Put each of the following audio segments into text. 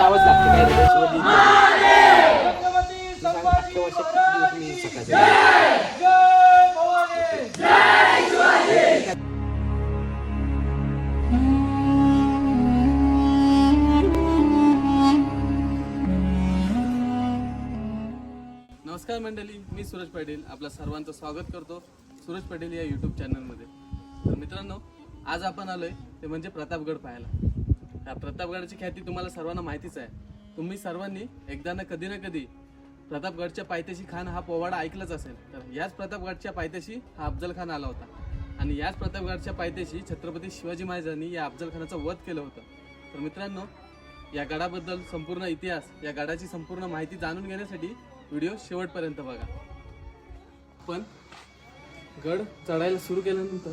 जावंच लागतं नमस्कार मंडळी मी सूरज पाटील. आपलं सर्वांचं स्वागत करतो सूरज पाटील या यूट्यूब चॅनलमध्ये तर मित्रांनो आज आपण आलोय ते म्हणजे प्रतापगड पाहायला. या प्रतापगडाची ख्याती तुम्हाला सर्वांना माहितीच आहे. तुम्ही सर्वांनी एकदा ना कधी ना कधी प्रतापगडच्या पायथ्याशी खान हा पोवाडा ऐकलाच असेल. तर याच प्रतापगडच्या पायथ्याशी हा अफजल खान आला होता. आणि याच प्रतापगडच्या पायथ्याशी छत्रपती शिवाजी महाराजांनी या अफजल खानाचं वध केलं होतं. तर मित्रांनो या गडाबद्दल संपूर्ण इतिहास या गडाची संपूर्ण माहिती जाणून घेण्यासाठी व्हिडिओ शेवटपर्यंत बघा. पण गड चढायला सुरू केल्यानंतर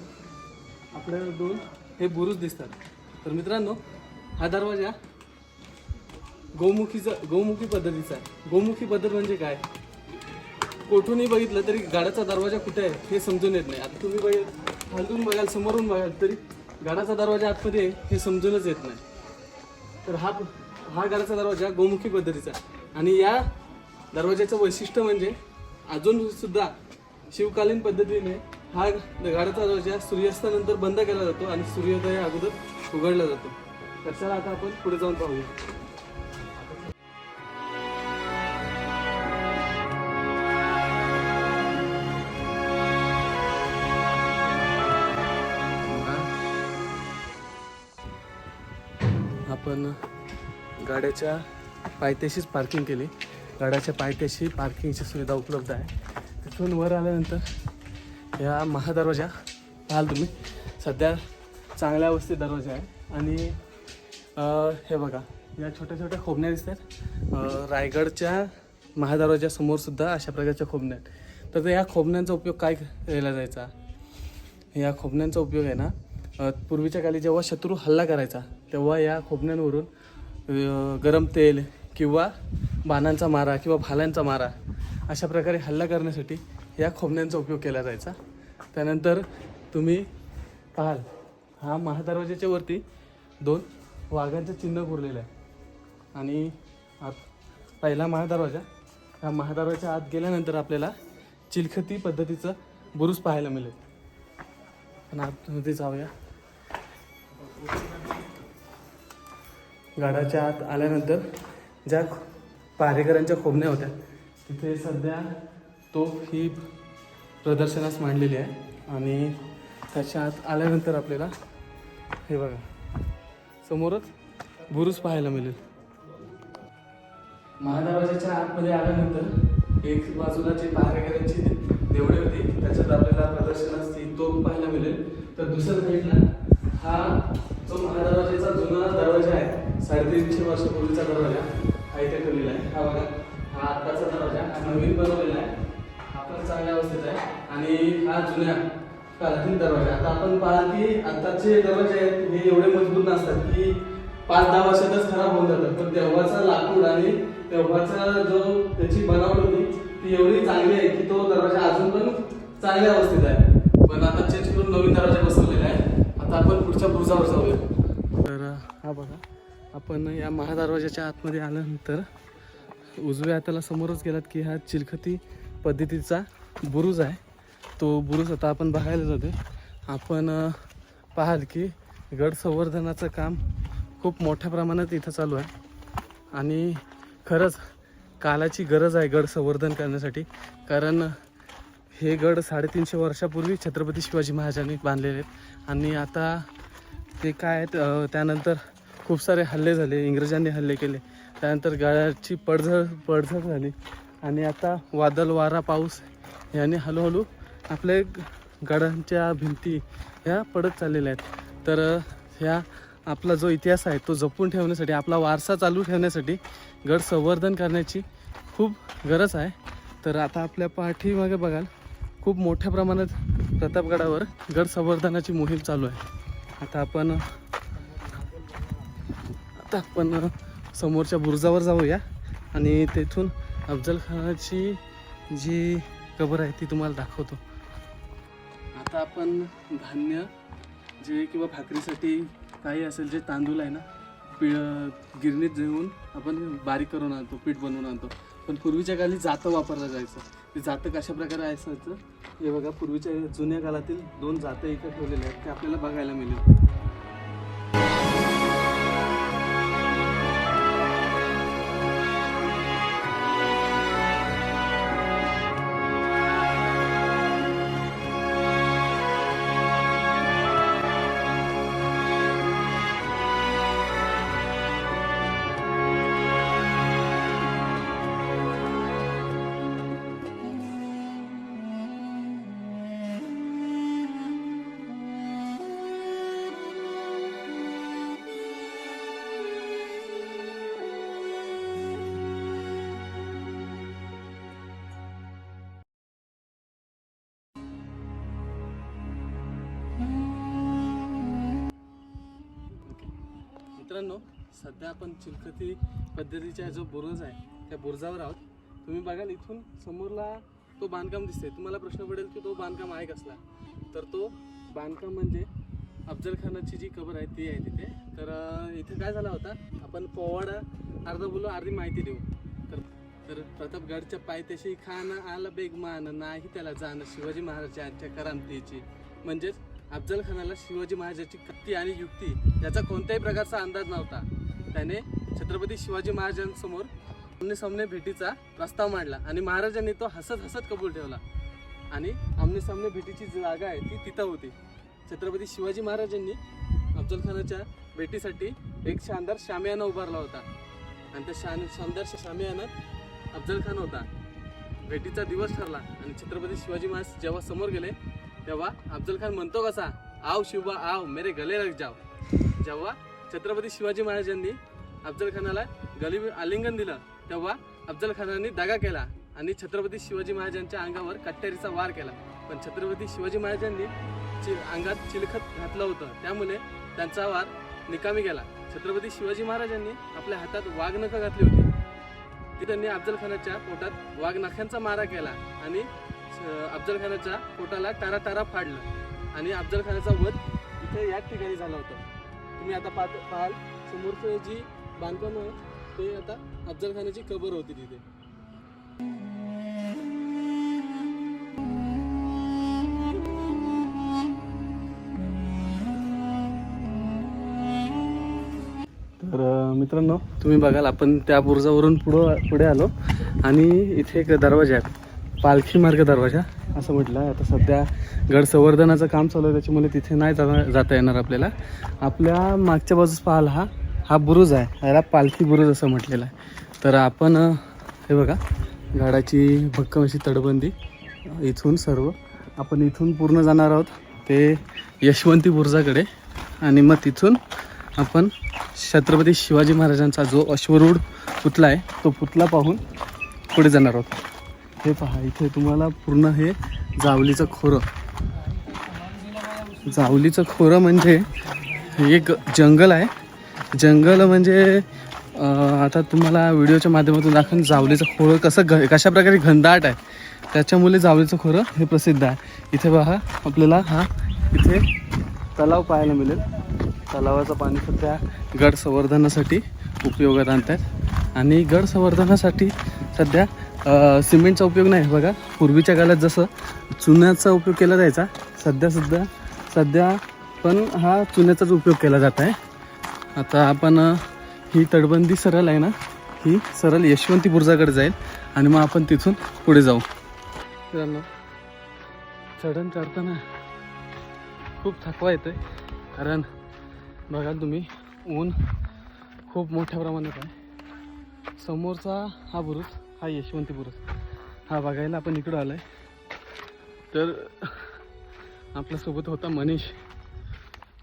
आपल्याला दोन हे बुरुज दिसतात. तर मित्रांनो हा दरवाजा गोमुखीचा गोमुखी पद्धतीचा आहे. गोमुखी पद्धत म्हणजे काय? कोठूनही बघितलं तरी गाडाचा दरवाजा कुठे आहे हे समजून येत नाही. आता तुम्ही बघ खालतून बघाल समोरून बघाल तरी गाडाचा दरवाजा आतमध्ये आहे हे समजूनच येत नाही. तर हा हा गाडाचा दरवाजा गोमुखी पद्धतीचा आहे. आणि या दरवाजाचं वैशिष्ट्य म्हणजे अजून सुद्धा शिवकालीन पद्धतीने हा गाडाचा दरवाजा सूर्यास्तानंतर बंद केला जातो आणि सूर्योदया अगोदर उघडला जातो. तर चला आता आपण पुढे जाऊन पाहूया. आपण गाड्याच्या पायथ्याशीच पार्किंग केली. गाड्याच्या पायथ्याशी पार्किंगची सुविधा उपलब्ध आहे. तिथून वर आल्यानंतर या महादरवाजा पाहाल तुम्ही. सध्या चांगल्या अवस्थेत दरवाजा आहे. आणि हे बघा या छोट्या छोट्या खोबण्या दिसतात रायगडच्या रायगडच्या समोर सुद्धा अशा प्रकारच्या खोबण्या आहेत. तर या खोबण्यांचा उपयोग काय केला जायचा? या खोबण्यांचा उपयोग आहे ना पूर्वीच्या काली जेव्हा शत्रू हल्ला करायचा तेव्हा या खोबण्यांवरून गरम तेल किंवा बाणांचा मारा किंवा भाल्यांचा मारा अशा प्रकारे हल्ला करण्यासाठी या खोबण्यांचा उपयोग केला जायचा. त्यानंतर तुम्ही पाहाल हा महादरवाज्याच्या वरती दोन वाघांचं चिन्ह कोरलेलं आहे. आणि आत पहिला महादरवाजा. ह्या महादरवाजाच्या आत गेल्यानंतर आपल्याला चिलखती पद्धतीचं बुरुज पाहायला मिळेल. पण आतमध्ये जाऊया. गाडाच्या आत आल्यानंतर ज्या पारेकरांच्या खोबण्या होत्या तिथे सध्या तो ही प्रदर्शनास मांडलेली आहे. आणि त्याच्या आत आल्यानंतर आपल्याला हे बघा. समोरच बुरुज पाहायला मिळेल. महादेवाच्या आतमध्ये आल्यानंतर एक बाजूला जे पहारेकरांची देवळी होती त्याच्यात आपल्याला प्रदर्शन असतील तो पाहायला मिळेल. तर दुसऱ्या साईडला हा जो महादरवाजाचा जुना दरवाजा आहे साडेतीनशे वर्षापूर्वीचा दरवाजा हा इथे ठेवलेला आहे. हा बघा हा आत्ताचा दरवाजा हा नवीन बनवलेला आहे. हा पण चांगल्या अवस्थेत आहे. आणि हा जुन्या काळातील दरवाजा. आता आपण पाहाल की आताचे दरवाजे आहेत हे एवढे मजबूत नसतात की पाच दहा वर्षातच खराब होऊन जातात. पण तेव्हाचा लाकूड आणि तेव्हाचा जो त्याची बनावट होती ती एवढी चांगली आहे की तो दरवाजा अजून पण चांगल्या अवस्थेत आहे. पण आता चेंज करून नवीन दरवाजा बसवलेला आहे. आता आपण पुढच्या बुरुजावर जाऊया. तर हा बघा आपण या महादरवाजाच्या आतमध्ये आल्यानंतर उजव्या हाताला समोरच गेलात की हा चिलखती पद्धतीचा बुरुज आहे. तो बुरुज आता आपण बघायला जातो आपण पाहाल की गड संवर्धनाचं काम खूप मोठ्या प्रमाणात इथं चालू आहे. आणि खरंच कालाची गरज आहे गड संवर्धन करण्यासाठी. कारण हे गड साडेतीनशे वर्षापूर्वी छत्रपती शिवाजी महाराजांनी बांधलेले आहेत. आणि आता ते काय आहेत त्यानंतर खूप सारे हल्ले झाले इंग्रजांनी हल्ले केले. त्यानंतर गडाची पडझड पडझड झाली. आणि आता वादळ वारा पाऊस याने हळूहळू आपल्या गडांच्या भिंती ह्या पडत चाललेल्या आहेत. तर ह्या आपला जो इतिहास आहे तो जपून ठेवण्यासाठी आपला वारसा चालू ठेवण्यासाठी गड संवर्धन करण्याची खूप गरज आहे. तर आता आपल्या पाठीमागे बघाल खूप मोठ्या प्रमाणात प्रतापगडावर गड संवर्धनाची मोहीम चालू आहे. आता आपण आता आपण समोरच्या बुरुजावर जाऊया आणि तेथून अफजल खानाची जी कबर आहे ती तुम्हाला दाखवतो. आता आपण धान्य जे किंवा भाकरीसाठी काही असेल जे तांदूळ आहे ना पि गिरणीत घेऊन आपण बारीक करून आणतो पीठ बनवून आणतो. पण पूर्वीच्या काली जातं वापरलं जायचं. ते जातं कशा प्रकारे असायचं? हे बघा पूर्वीच्या जुन्या काळातील दोन जातं इथं ठेवलेल्या आहेत ते आपल्याला बघायला मिळेल. मित्रांनो सध्या आपण चिलखती पद्धतीचा जो बुरुज आहे त्या बुरुजावर आहोत. तुम्ही बघाल इथून समोरला तो बांधकाम दिसते तुम्हाला प्रश्न पडेल की तो बांधकाम आहे कसला? तर तो बांधकाम म्हणजे अफजल खानाची जी कबर आहे ती आहे तिथे. तर इथे काय झाला होता? आपण पोवाडा अर्धा बोलू अर्धी माहिती देऊ. तर तर प्रतापगडच्या पायथ्याशी खान आला बेगमान नाही त्याला जाणं शिवाजी महाराजांच्या करामतीची. म्हणजेच अफजल खानाला शिवाजी महाराजांची कत्ती आणि युक्ती याचा कोणत्याही प्रकारचा अंदाज नव्हता. त्याने छत्रपती शिवाजी महाराजांसमोर आमनेसामने भेटीचा प्रस्ताव मांडला आणि महाराजांनी तो हसत हसत कबूल ठेवला. आणि आमनेसामने भेटीची जी जागा आहे ती तिथं होती. छत्रपती शिवाजी महाराजांनी अफजल खानाच्या भेटीसाठी एक शानदार शामियाना उभारला होता. आणि त्या शान शानदार शामियानात अफजल खान होता. भेटीचा दिवस ठरला आणि छत्रपती शिवाजी महाराज जेव्हा समोर गेले तेव्हा अफजल खान म्हणतो कसा आव शिवा आव मेरे गले रख जाव जेव्हा छत्रपती शिवाजी महाराजांनी अफजल खानाला गली आलिंगन दिलं तेव्हा अफजल खानाने दगा केला आणि छत्रपती शिवाजी महाराजांच्या अंगावर कट्ट्यारीचा वार केला. पण छत्रपती शिवाजी महाराजांनी चि अंगात चिलखत घातलं होतं. त्यामुळे त्यांचा वार निकामी गेला. छत्रपती शिवाजी महाराजांनी आपल्या हातात वाघनखं घातली होती. ती त्यांनी अफजल खानाच्या पोटात वाघनख्यांचा मारा केला आणि अफजल खानाच्या पोटाला टारा टारा फाडलं. आणि अफजल खानाचा वध इथे याच ठिकाणी झाला होता. तुम्ही आता पाहत पाहाल समोरचं जी बांधकाम आहे ते आता अफजल खानाची कबर होती तिथे. तर मित्रांनो तुम्ही बघाल आपण त्या बुर्जावरून पुढं पुढे आलो. आणि इथे एक दरवाजा आहे. पालखी मार्ग दरवाजा असं म्हटलं. आहे आता सध्या गड संवर्धनाचं काम चालू आहे त्याच्यामुळे तिथे नाही जाता जाता येणार आपल्याला. आपल्या मागच्या बाजूस पाहाल हा हा बुरुज आहे. याला पालखी बुरुज असं म्हटलेलं आहे. तर आपण हे बघा गाडाची भक्कम अशी तडबंदी इथून सर्व. आपण इथून पूर्ण जाणार आहोत ते यशवंती बुरुजाकडे. आणि मग तिथून आपण छत्रपती शिवाजी महाराजांचा जो अश्वरूढ पुतला आहे तो पुतला पाहून पुढे जाणार आहोत. हे पहा इथे तुम्हाला पूर्ण हे जावलीचं खोरं. जावलीचं खोरं म्हणजे हे एक जंगल आहे. जंगल म्हणजे आता तुम्हाला व्हिडिओच्या माध्यमातून दाखवून जावलीचं खोरं कसं घ कशा प्रकारे घनदाट आहे त्याच्यामुळे जावलीचं खोरं हे प्रसिद्ध आहे. इथे पहा आपल्याला हा इथे तलाव पाहायला मिळेल. तलावाचं पाणी सध्या गड संवर्धनासाठी उपयोगात आणतात. आणि गड संवर्धनासाठी सध्या सिमेंटचा उपयोग नाही. बघा पूर्वीच्या काळात जसं चुन्याचा उपयोग केला जायचा सध्या सध्या सध्या पण हा चुन्याचाच उपयोग केला जात आहे. आता आपण ही तटबंदी सरळ आहे ना ही सरळ यशवंती बुर्जाकडे जाईल आणि मग आपण तिथून पुढे जाऊ. मित्रांनो चढण चढताना खूप थकवा येतो आहे कारण बघा तुम्ही ऊन खूप मोठ्या प्रमाणात आहे. समोरचा हा बुरुज हा यशवंती हा बघायला आपण इकडं आलाय. तर आपल्यासोबत होता मनीष.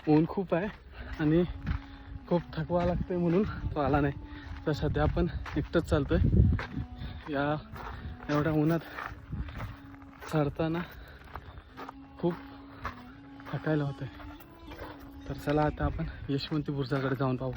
ऊन खूप आहे आणि खूप थकवा लागतोय म्हणून तो आला नाही. तर सध्या आपण एकटंच चालतोय. या एवढ्या उन्हात चढताना खूप थकायला होतंय. तर चला आता आपण यशवंती जाऊन पाहू.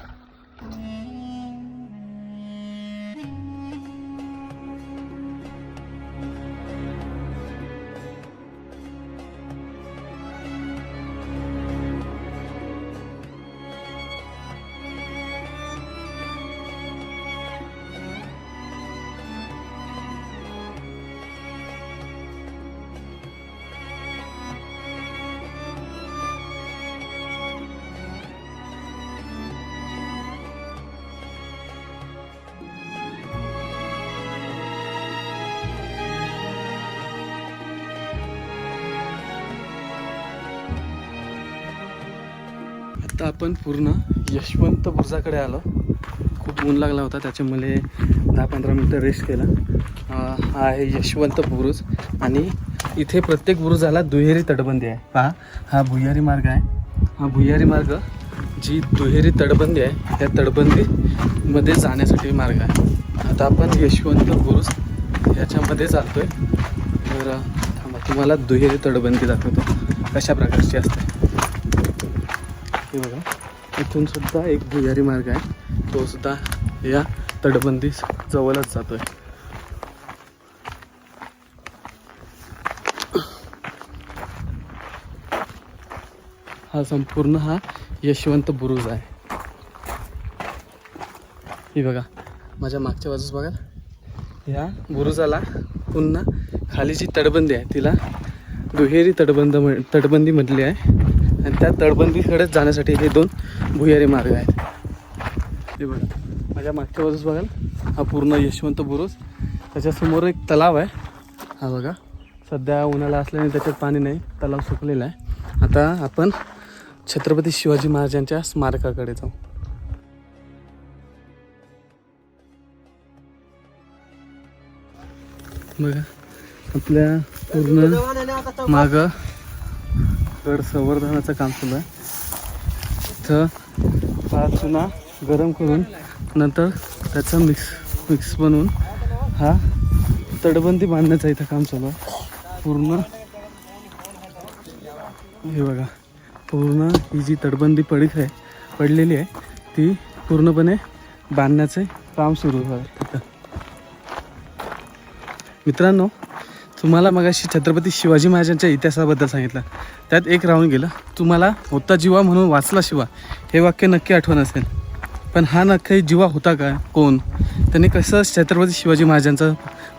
आता आपण पूर्ण यशवंत बुर्जाकडे आलो. खूप ऊन लागला होता त्याच्यामुळे दहा पंधरा मिनटं रेस्ट केला. हा आहे यशवंत बुरुज आणि इथे प्रत्येक बुरुजाला दुहेरी तटबंदी आहे. पहा हा भुयारी मार्ग आहे. हा भुयारी मार्ग जी दुहेरी तटबंदी आहे त्या तटबंदीमध्ये जाण्यासाठी मार्ग आहे. आता आपण यशवंत बुरुज याच्यामध्ये आहे तर थांबा तुम्हाला दुहेरी तटबंदी दाखवतो. कशा प्रकारची असते? हे बघा. इथून सुद्धा एक भुयारी मार्ग आहे. तो सुद्धा या तटबंदी जवळच जातो आहे हा संपूर्ण हा यशवंत बुरुज आहे. ही बघा माझ्या मागच्या बाजूस बघा. या बुरुजाला पुन्हा खाली जी तटबंदी आहे. तिला दुहेरी तटबंद म्हण- तटबंदी म्हटली आहे. आणि त्या तटबंदीकडेच जाण्यासाठी हे दोन भुयारी मार्ग आहेत. हे बघा माझ्या मागच्या बाजूस बघाल हा पूर्ण यशवंत बुरुज. त्याच्यासमोर एक तलाव आहे. हा बघा सध्या उन्हाळा असल्याने त्याच्यात पाणी नाही तलाव सुकलेला आहे. आता आपण छत्रपती शिवाजी महाराजांच्या स्मारकाकडे जाऊ. बघा आपल्या पूर्ण माग गड संवर्धनाचं काम सुरू आहे. इथं पाच चुना गरम करून नंतर त्याचा मिक्स मिक्स बनवून हा तटबंदी बांधण्याचं इथं काम चालू आहे. पूर्ण हे बघा पूर्ण ही जी तटबंदी पडीक आहे पडलेली आहे ती पूर्णपणे बांधण्याचे काम सुरू आहे तिथं मित्रांनो तुम्हाला मगाशी छत्रपती शिवाजी महाराजांच्या इतिहासाबद्दल सांगितलं. त्यात एक राहून गेलं. तुम्हाला होता जीवा म्हणून वाचला शिवा. हे वाक्य नक्की आठवण असेल. पण हा नक्की जीवा होता का? कोण? त्यांनी कसं छत्रपती शिवाजी महाराजांचं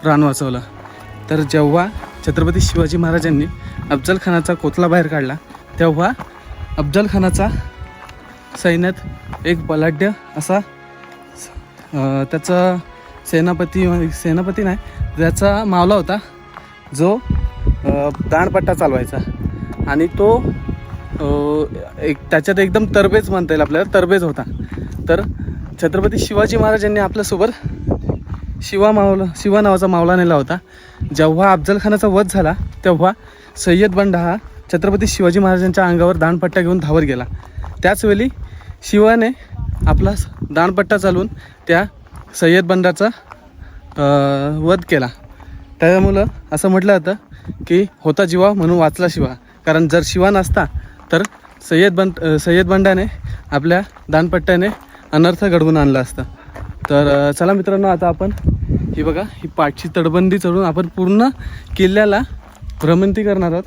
प्राण वाचवलं? तर जेव्हा छत्रपती शिवाजी महाराजांनी अफजल खानाचा कोतला बाहेर काढला तेव्हा अफजल खानाचा सैन्यात एक बलाढ्य असा त्याचा सेनापती सेनापती नाही त्याचा मावला होता. जो दाणपट्टा चालवायचा. आणि तो एक त्याच्यात एकदम तरबेज म्हणता येईल आपल्याला तरबेज होता. तर छत्रपती शिवाजी महाराजांनी आपल्यासोबत शिवा मावला शिवा नावाचा मावला नेला होता. जेव्हा अफजलखानाचा वध झाला तेव्हा सय्यद बंडा हा छत्रपती शिवाजी महाराजांच्या अंगावर दाणपट्टा घेऊन धावत गेला. त्याचवेळी शिवाने आपला स- दाणपट्टा चालवून त्या सय्यद बंडाचा वध केला. त्यामुळं असं म्हटलं जातं की होता जीवा म्हणून वाचला शिवा. कारण जर शिवा नसता तर सय्यद बंड सय्यद बंडाने आपल्या दानपट्ट्याने अनर्थ घडवून आणला असता. तर चला मित्रांनो आता आपण ही बघा ही पाठची तटबंदी चढून आपण पूर्ण किल्ल्याला भ्रमंती करणार आहोत.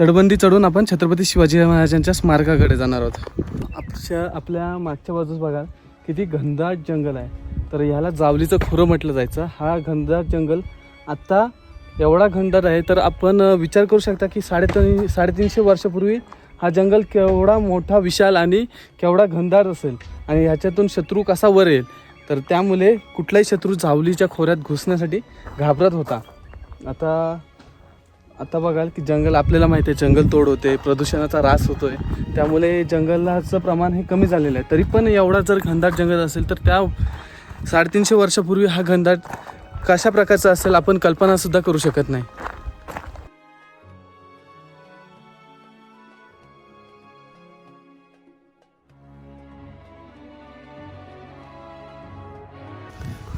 तटबंदी चढून आपण छत्रपती शिवाजी महाराजांच्या स्मारकाकडे जाणार आहोत. आपल्या आपल्या मागच्या बाजूस बघा किती घनदाट जंगल आहे. तर ह्याला जावलीचं खुरं म्हटलं जायचं. हा घनदाट जंगल आत्ता एवढा घनदाट आहे तर आपण विचार करू शकता की साडेतीन साडेतीनशे वर्षापूर्वी हा जंगल केवढा मोठा विशाल आणि केवढा घनदार असेल आणि ह्याच्यातून शत्रू कसा वर येईल? तर त्यामुळे कुठलाही शत्रू जावलीच्या खोऱ्यात घुसण्यासाठी घाबरत होता. आता आता बघाल की जंगल आपल्याला माहिती आहे जंगल तोड होते प्रदूषणाचा ऱ्हास आहे त्यामुळे जंगलाचं प्रमाण हे कमी झालेलं आहे. तरी पण एवढा जर घनदाट जंगल असेल तर त्या साडेतीनशे वर्षापूर्वी हा घनदाट कशा प्रकारचा असेल आपण कल्पनासुद्धा करू शकत नाही.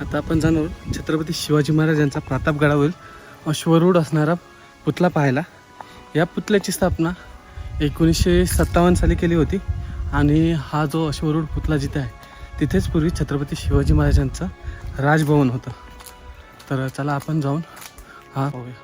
आता आपण जाणार छत्रपती शिवाजी महाराजांचा प्रतापगडावरील अश्वरूढ असणारा पुतळा पाहायला. या पुतल्याची स्थापना एकोणीसशे सत्तावन्न साली केली होती आणि हा जो अश्वरूढ पुतळा जिथे आहे तिथेच पूर्वी छत्रपती शिवाजी महाराजांचं राजभवन होतं. तर चला आपण जाऊन हा. पाहूया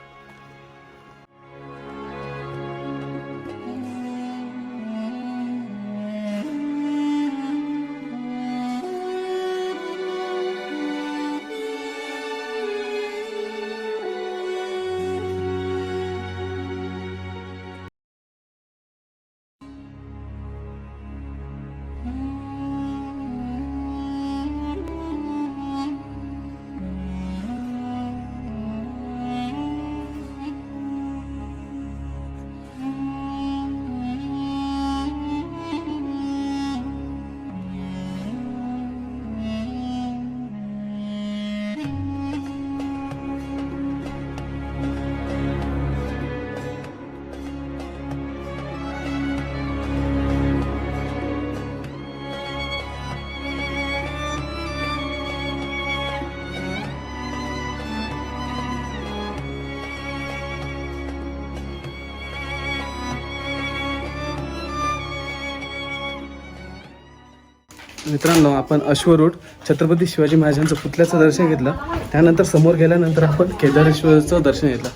मित्रांनो आपण अश्वरूढ छत्रपती शिवाजी महाराजांचं पुतल्याचं दर्शन घेतलं. त्यानंतर समोर गेल्यानंतर आपण केदारेश्वरचं दर्शन घेतलं.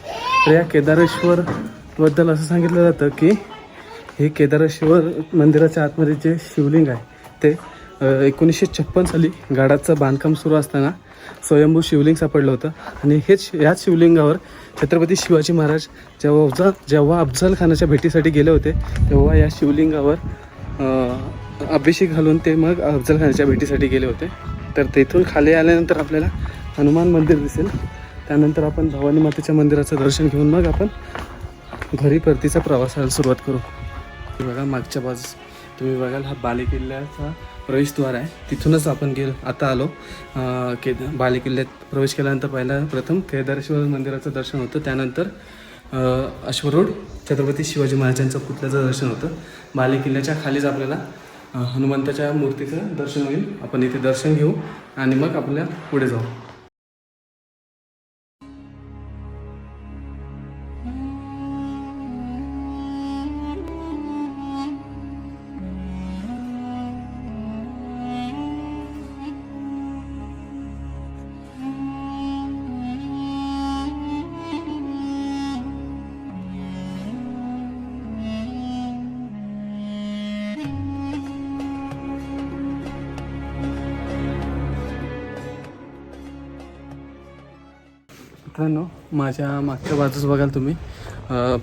तर या केदारेश्वरबद्दल असं सांगितलं जातं की हे केदारेश्वर मंदिराच्या आतमध्ये जे शिवलिंग आहे ते एकोणीसशे छप्पन साली गाडाचं बांधकाम सुरू असताना स्वयंभू शिवलिंग सापडलं होतं. आणि हेच याच शिवलिंगावर छत्रपती शिवाजी महाराज जेव्हा जेव्हा अफजल खानाच्या भेटीसाठी गेले होते तेव्हा या शिवलिंगावर अभिषेक घालून ते मग अफजल खानाच्या भेटीसाठी गेले होते. तर तेथून खाली आल्यानंतर आपल्याला हनुमान मंदिर दिसेल. त्यानंतर आपण भवानी मातेच्या मंदिराचं दर्शन घेऊन मग आपण घरी परतीचा प्रवासाला सुरुवात करू. बघा मागच्या बाजूस तुम्ही बघाल हा बालेकिल्ल्याचा प्रवेशद्वार आहे. तिथूनच आपण गेलो आता आलो. के बालेकिल्ल्यात प्रवेश केल्यानंतर पहिला प्रथम केदारेश्वर मंदिराचं दर्शन होतं. त्यानंतर अश्वरोड अश्वरूढ छत्रपती शिवाजी महाराजांचं पुतळ्याचं दर्शन होतं. बालेकिल्ल्याच्या खालीच आपल्याला हनुमंताच्या मूर्तीचं दर्शन होईल. आपण इथे दर्शन घेऊ आणि मग आपल्या पुढे जाऊ. माझ्या मागच्या बाजूस बघाल तुम्ही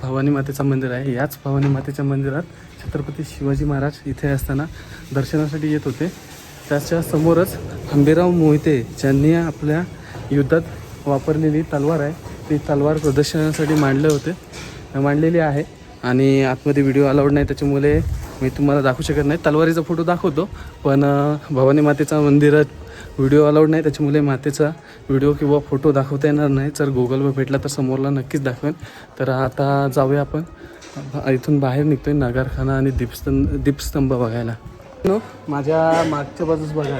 भवानी मातेचं मंदिर आहे. याच भवानी मातेच्या मंदिरात छत्रपती शिवाजी महाराज इथे असताना दर्शनासाठी येत होते. त्याच्या समोरच हंबीराव मोहिते ज्यांनी आपल्या युद्धात वापरलेली तलवार आहे ती तलवार प्रदर्शनासाठी मांडले होते. मांडलेली आहे आणि आतमध्ये व्हिडिओ अलाउड नाही त्याच्यामुळे मी तुम्हाला दाखवू शकत नाही. तलवारीचा फोटो दाखवतो पण भवानी मातेचा मंदिरात व्हिडिओ अलाउड नाही त्याच्यामुळे मातेचा व्हिडिओ किंवा फोटो दाखवता येणार नाही. जर गुगलवर भेटला तर समोरला नक्कीच दाखवेन. तर आता जाऊया आपण. इथून बाहेर निघतोय नगारखाना आणि दीपस्तंभ दीपस्तंभ बघायला. नो माझ्या मागच्या बाजूस बघा.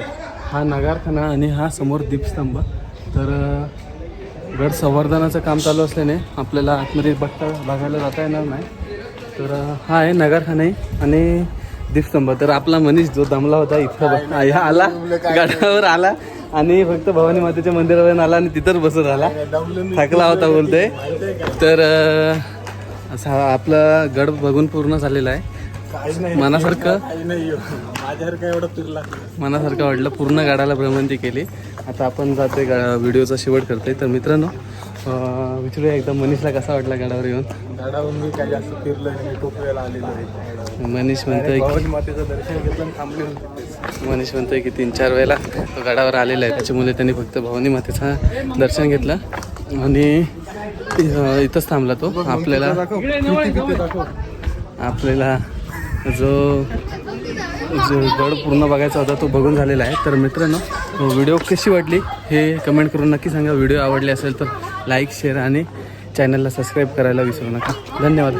हा नगारखाना आणि हा समोर दीपस्तंभ. तर गड संवर्धनाचं काम चालू असल्याने आपल्याला आतमध्ये बट्ट बघायला जाता येणार नाही. तर हा आहे नगारखाना आहे आणि दीपस्तंभ तर आपला मनीष जो दमला होता इथं आला गाड्यावर आला आणि फक्त भवानी मातेच्या मंदिरावर आला आणि तिथंच बसत आला थकला होता बोलतोय. तर असा आपला गड बघून पूर्ण झालेला आहे. मनासारखं मनासारखं वाटलं पूर्ण गाड्याला भ्रमंती केली. आता आपण जातोय गा व्हिडिओचा शेवट करतोय. तर मित्रांनो विचारूया एकदा मनीषला कसा वाटला गाड्यावर येऊन? गाडावरून मी काही जास्त फिरलो मी खूप वेळेला आलेलो आहे. मनीष म्हणतोय मातेचं दर्शन घेतलं थांबले होते मनीष म्हणतोय की तीन चार वेळेला तो गडावर आलेला आहे. त्याच्यामुळे त्यांनी फक्त भवानी मातेचं दर्शन घेतलं आणि इथंच थांबला तो. आपल्याला आपल्याला जो जो गड पूर्ण बघायचा होता तो बघून झालेला आहे. तर मित्रांनो व्हिडिओ कशी वाटली हे कमेंट करून नक्की सांगा. व्हिडिओ आवडले असेल तर लाईक शेअर आणि चॅनलला सबस्क्राईब करायला विसरू नका. धन्यवाद.